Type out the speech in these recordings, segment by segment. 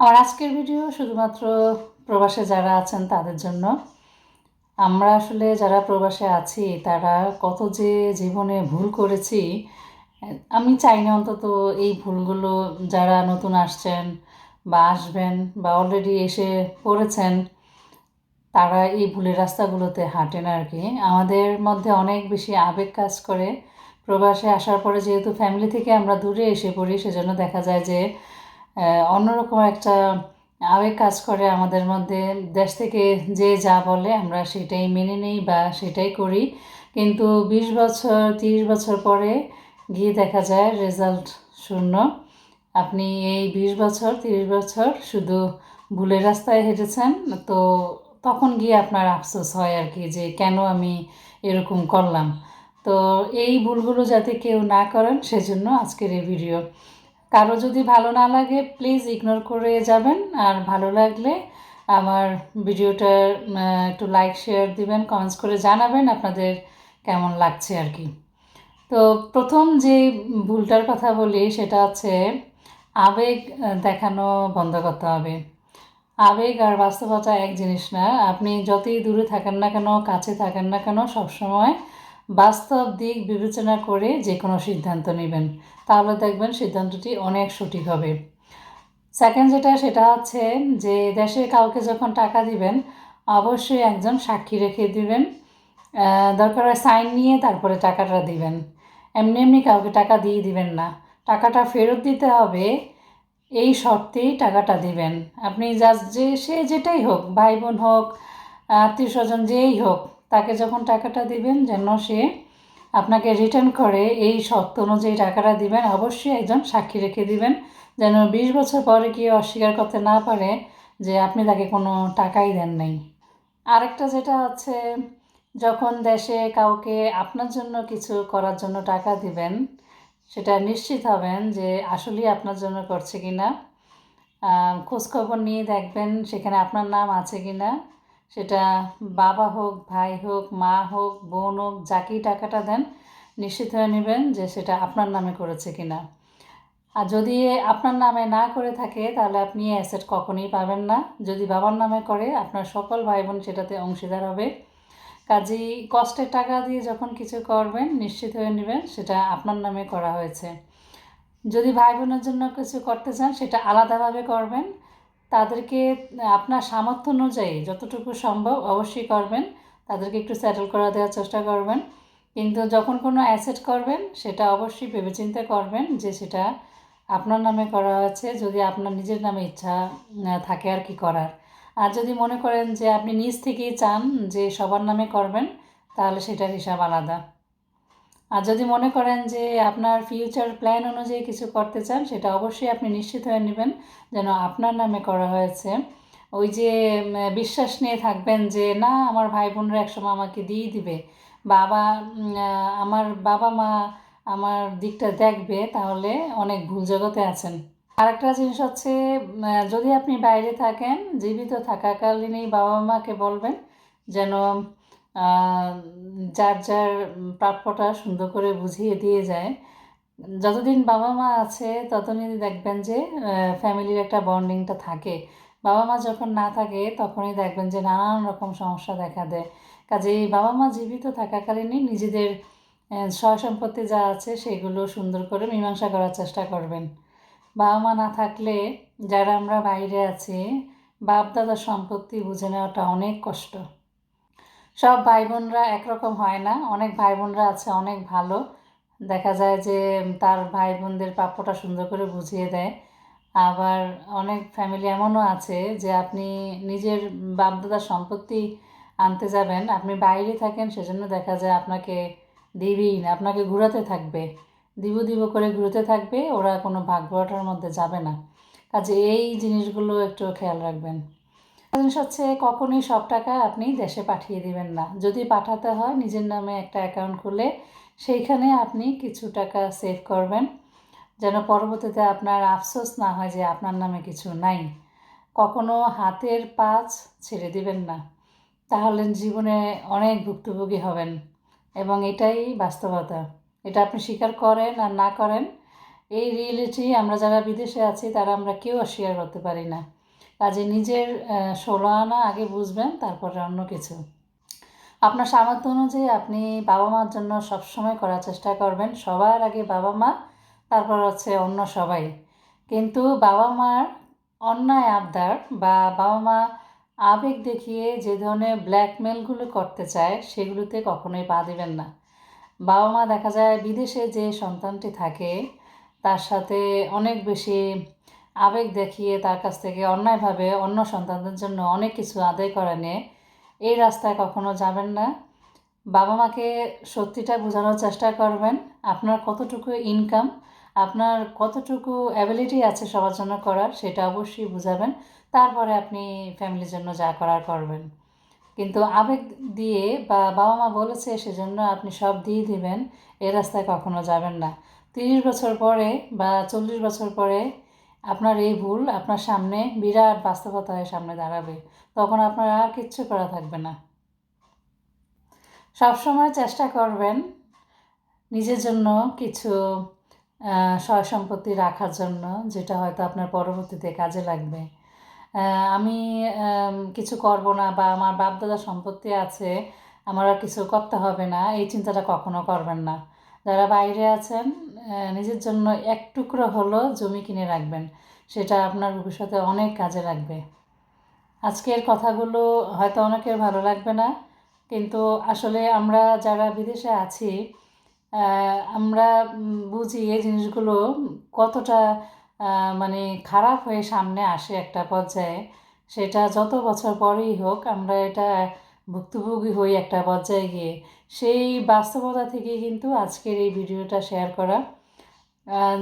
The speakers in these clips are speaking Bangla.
আমার আজকের ভিডিও শুধুমাত্র প্রবাসে যারা আছেন তাদের জন্য। আমরা আসলে যারা প্রবাসে আছি, তারা কত যে জীবনে ভুল করেছি, আমি চাই না অন্তত এই ভুলগুলো যারা নতুন আসছেন বা আসবেন বা অলরেডি এসে পড়েছেন, তারা এই ভুলের রাস্তাগুলোতে হাঁটেন আর কি। আমাদের মধ্যে অনেক বেশি আবেগ কাজ করে। প্রবাসে আসার পরে যেহেতু ফ্যামিলি থেকে আমরা দূরে এসে পড়ি, সেজন্য দেখা যায় যে অন্যরকম একটা আবেগ কাজ করে আমাদের মধ্যে। দেশ থেকে যে যা বলে আমরা সেটাই মেনে নিই বা সেটাই করি। কিন্তু বিশ বছর, তিরিশ বছর পরে গিয়ে দেখা যায় রেজাল্ট শূন্য। আপনি এই বিশ বছর, তিরিশ বছর শুধু ভুলের রাস্তায় হেঁটেছেন, তো তখন গিয়ে আপনার আফসোস হয় আর কি যে কেন আমি এরকম করলাম। তো এই ভুলগুলো যাতে কেউ না করেন, সেজন্য আজকের এই ভিডিও। কারও যদি ভালো না লাগে প্লিজ ইগনোর করে যাবেন। আর ভালো লাগলে আমার ভিডিওটা আহ, একটু লাইক শেয়ার দিবেন কমেন্টস করে জানাবেন আপনাদের কেমন লাগছে আর কি। তো প্রথম যে ভুলটার কথা বলি সেটা হচ্ছে আবেগ দেখানো বন্ধ করতে হবে। আবেগ আর বাস্তবতা এক জিনিস না। আপনি যতই দূরে থাকেন না কেন কাছে থাকেন না কেন সবসময় বাস্তব দিক বিবেচনা করে যে কোনো সিদ্ধান্ত নেবেন। তাহলে দেখবেন সিদ্ধান্তটি অনেক সঠিক হবে। সেকেন্ড যেটা, সেটা হচ্ছে যে দেশে কাউকে যখন টাকা দিবেন, অবশ্যই একজন সাক্ষী রেখে দিবেন। দরকার হয় সাইন নিয়ে তারপরে টাকাটা দিবেন। এমনি এমনি কাউকে টাকা দিয়ে দিবেন না। টাকাটা ফেরত দিতে হবে, এই শর্তেই টাকাটা দিবেন। আপনি জাস্ট যে, সে যেটাই হোক, ভাই বোন হোক, আত্মীয় স্বজন যেই হোক তাকে যখন টাকাটা দিবেন যেন সে আপনাকে রিটার্ন করে এই শর্ত অনুযায়ী টাকাটা দিবেন, অবশ্যই একজন সাক্ষী রেখে দিবেন। যেন বিশ বছর পরে কেউ অস্বীকার করতে না পারে যে আপনি তাকে কোনো টাকাই দেন নাই। আরেকটা যেটা হচ্ছে যখন দেশে কাউকে আপনার জন্য কিছু করার জন্য টাকা দিবেন, সেটা নিশ্চিত হবেন যে আসলেই আপনার জন্য করছে কি না খোঁজখবর নিয়ে দেখবেন সেখানে আপনার নাম আছে কি না সেটা বাবা হোক, ভাই হোক, মা হোক, বোন হোক, যাকেই টাকাটা দেন, নিশ্চিত হয়ে নেবেন যে সেটা আপনার নামে করেছে কি না আর যদি আপনার নামে না করে থাকে, তাহলে আপনি অ্যাসেট কখনোই পাবেন না। যদি বাবার নামে করে, আপনার সকল ভাই বোন সেটাতে অংশীদার হবে। কাজেই কষ্টের টাকা দিয়ে যখন কিছু করবেন, নিশ্চিত হয়ে নেবেন সেটা আপনার নামে করা হয়েছে। যদি ভাই বোনের জন্য কিছু করতে চান, সেটা আলাদাভাবে করবেন। তাদেরকে, আপনার সামর্থ্য অনুযায়ী যতটুকু সম্ভব অবশ্যই করবেন। তাদেরকে একটু সেটেল করা দেওয়ার চেষ্টা করবেন। কিন্তু যখন কোনো অ্যাসেট করবেন, সেটা অবশ্যই ভেবেচিন্তে করবেন যে সেটা আপনার নামে করা হয়েছে যদি আপনার নিজের নামে ইচ্ছা থাকে আর কি করার। আর যদি মনে করেন যে আপনি নিজ থেকেই চান যে সবার নামে করবেন, তাহলে সেটার হিসাব আলাদা। আর যদি মনে করেন যে আপনার ফিউচার প্ল্যান অনুযায়ী কিছু করতে চান, সেটা অবশ্যই আপনি নিশ্চিত হয়ে নেবেন যেন আপনার নামে করা হয়েছে। ওই যে বিশ্বাস নিয়ে থাকবেন যে, না, আমার ভাই বোনরা একসময় আমাকে দিয়ে দিবে। বাবা আমার বাবা মা আমার দিকটা দেখবে, তাহলে অনেক ভুল জগতে আছেন। আরেকটা জিনিস হচ্ছে যদি আপনি বাইরে থাকেন, জীবিত থাকাকালীনই বাবা মাকে বলবেন যেন যার যার প্রাপ্যটা সুন্দর করে বুঝিয়ে দিয়ে যায়। যতদিন বাবা মা আছে, ততদিন দেখবেন যে ফ্যামিলির একটা বন্ডিংটা থাকে। বাবা মা যখন না থাকে, তখনই দেখবেন যে নানান রকম সমস্যা দেখা দেয়। কাজেই বাবা মা জীবিত থাকাকালীনই নিজেদের সয় সম্পত্তি যা আছে, সেগুলো সুন্দর করে মীমাংসা করার চেষ্টা করবেন। বাবা মা না থাকলে, যারা আমরা বাইরে আছি বাপ দাদার সম্পত্তি বুঝে নেওয়াটা অনেক কষ্ট। সব ভাই বোনরা একরকম হয় না। অনেক ভাই বোনরা আছে, অনেক ভালো। দেখা যায় যে তার ভাই বোনদের প্রাপ্যটা সুন্দর করে বুঝিয়ে দেয়। আবার অনেক ফ্যামিলি এমনও আছে যে আপনি নিজের বাপদাদার সম্পত্তি আনতে যাবেন, আপনি বাইরে থাকেন, সেজন্য দেখা যায় আপনাকে দিবেই না, আপনাকে ঘুরাতে থাকবে। দিব দিব করে ঘুরতে থাকবে, ওরা কোনো ভাগ বটার মধ্যে যাবে না। কাজে এই জিনিসগুলো একটু খেয়াল রাখবেন। জিনিস হচ্ছে কখনোই সব টাকা আপনি দেশে পাঠিয়ে দিবেন না। যদি পাঠাতে হয় নিজের নামে একটা অ্যাকাউন্ট খুলে, সেইখানে আপনি কিছু টাকা সেভ করবেন। যেন পরবর্তীতে আপনার আফসোস না হয় যে আপনার নামে কিছু নাই। কখনো হাতের পাঁচ ছেড়ে দিবেন না। তাহলে জীবনে অনেক ভুক্তভোগী হবেন। এবং এটাই বাস্তবতা। এটা আপনি স্বীকার করেন আর না করেন, এই রিয়েলিটি আমরা যারা বিদেশে আছি, তারা আমরা কেউ শেয়ার করতে পারি না। কাজে নিজের ষোলো আনা আগে বুঝবেন, তারপরে অন্য কিছু। আপনার সামর্থ্য অনুযায়ী আপনি বাবা মার জন্য সবসময় করার চেষ্টা করবেন। সবার আগে বাবা মা তারপর হচ্ছে অন্য সবাই। কিন্তু বাবা মার অন্যায় আবদার বা বাবা মা আবেগ দেখিয়ে যে ধরনের ব্ল্যাকমেলগুলো করতে চায়, সেগুলোতে কখনোই পা দেবেন না। বাবা মা দেখা যায় বিদেশে যে সন্তানটি থাকে, তার সাথে অনেক বেশি আবেগ দেখিয়ে তার কাছ থেকে অন্যায়ভাবে অন্য সন্তানদের জন্য অনেক কিছু আদায় করে নিয়ে এই রাস্তায় কখনো যাবেন না। বাবা মাকে সত্যিটা বোঝানোর চেষ্টা করবেন, আপনার কতটুকু ইনকাম আপনার কতটুকু অ্যাবিলিটি আছে সবার জন্য করার সেটা অবশ্যই বুঝাবেন, তারপরে আপনি ফ্যামিলির জন্য যা করার করবেন। কিন্তু আবেগ দিয়ে বা বাবা মা বলেছে সেজন্য আপনি সব দিয়ে দিবেন, এ রাস্তায় কখনো যাবেন না। তিরিশ বছর পরে বা চল্লিশ বছর পরে আপনার এই ভুল আপনার সামনে বিরাট বাস্তবতা হয়ে সামনে দাঁড়াবে। তখন আপনার আর কিচ্ছু করা থাকবে না। সবসময় চেষ্টা করবেন নিজের জন্য কিছু সয় সম্পত্তি রাখার জন্য, যেটা হয়তো আপনার পরবর্তীতে কাজে লাগবে। আমি, কিছু করব না বা আমার বাপদাদা সম্পত্তি আছে, আমার আর কিছু করতে হবে না, এই চিন্তাটা কখনো করবেন না। যারা বাইরে আছেন নিজের জন্য এক টুকরো হলো জমি কিনে রাখবেন। সেটা আপনার ভবিষ্যতে অনেক কাজে লাগবে। আজকের কথাগুলো হয়তো অনেকের ভালো লাগবে না, কিন্তু আসলে আমরা যারা বিদেশে আছি আমরা বুঝি এই জিনিসগুলো কতটা মানে খারাপ হয়ে সামনে আসে একটা পর্যায়ে। সেটা যত বছর পরেই হোক আমরা এটা ভুক্তভোগী হই একটা পর্যায়ে গিয়ে সেই বাস্তবতা থেকে কিন্তু আজকের এই ভিডিওটা শেয়ার করা।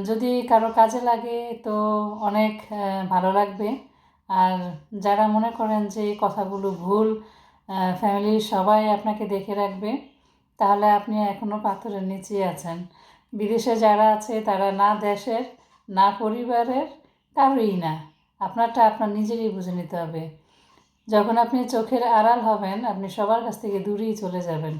যদি কারও কাজে লাগে তো অনেক ভালো লাগবে। আর যারা মনে করেন যে কথাগুলো ভুল ফ্যামিলির সবাই আপনাকে দেখে রাখবে, তাহলে আপনি এখনও পাথরের নিচেই আছেন। বিদেশে যারা আছে তারা না দেশের, না পরিবারের, কারোই না। আপনারটা আপনার নিজেরই বুঝে নিতে হবে। যখন আপনি চোখের আড়াল হবেন, আপনি সবার কাছ থেকে দূরেই চলে যাবেন।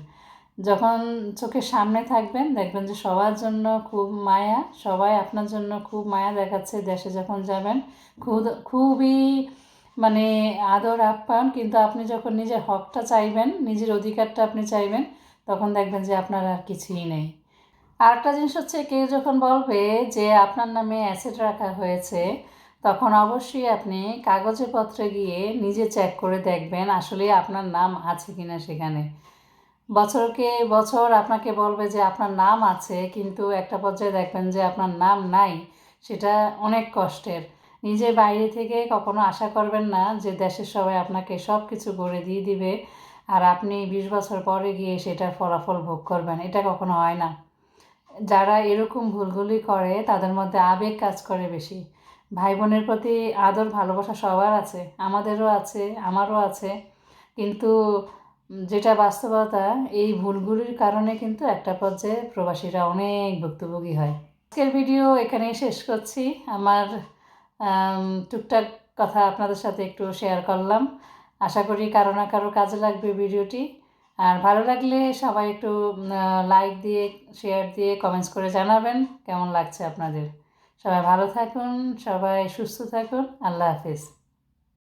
যখন চোখের সামনে থাকবেন, দেখবেন যে সবার জন্য খুব মায়া, সবাই আপনার জন্য খুব মায়া দেখাচ্ছে দেশে যখন যাবেন। খুব খুবই মানে আদর আপ্যায়ন, কিন্তু আপনি যখন নিজের হকটা চাইবেন, নিজের অধিকারটা আপনি চাইবেন, তখন দেখবেন যে আপনার আর কিছুই নেই। আরেকটা জিনিস হচ্ছে, কেউ যখন বলবে যে আপনার নামে অ্যাসেট রাখা হয়েছে তখন অবশ্যই আপনি কাগজে পত্রে গিয়ে নিজে চেক করে দেখবেন আসলে আপনার নাম আছে কি না সেখানে। বছরকে বছর আপনাকে বলবে যে আপনার নাম আছে, কিন্তু একটা পর্যায়ে দেখবেন যে আপনার নাম নাই, সেটা অনেক কষ্টের। নিজে বাইরে থেকে কখনো আশা করবেন না যে দেশের সবাই আপনাকে সব কিছু করে দিয়ে দিবে, আর আপনি বিশ বছর পরে গিয়ে সেটার ফলাফল ভোগ করবেন। এটা কখনো হয় না। যারা এরকম ভুলগুলি করে, তাদের মধ্যে আবেগ কাজ করে বেশি। ভাই বোনের প্রতি আদর, ভালোবাসা সবার আছে, আমাদেরও আছে, আমারও আছে। কিন্তু যেটা বাস্তবতা, এই ভুলগুলির কারণে কিন্তু একটা পর্যায়ে প্রবাসীরা অনেক ভুক্তভোগী হয়। আজকের ভিডিও এখানেই শেষ করছি। আমার টুকটাক কথা আপনাদের সাথে একটু শেয়ার করলাম। আশা করি কারও না কারও কাজে লাগবে ভিডিওটি। আর ভালো লাগলে সবাই একটু লাইক দিয়ে শেয়ার দিয়ে কমেন্টস করে জানাবেন। কেমন লাগছে আপনাদের? সবাই ভালো থাকুন সবাই সুস্থ থাকুন আল্লাহ হাফিজ।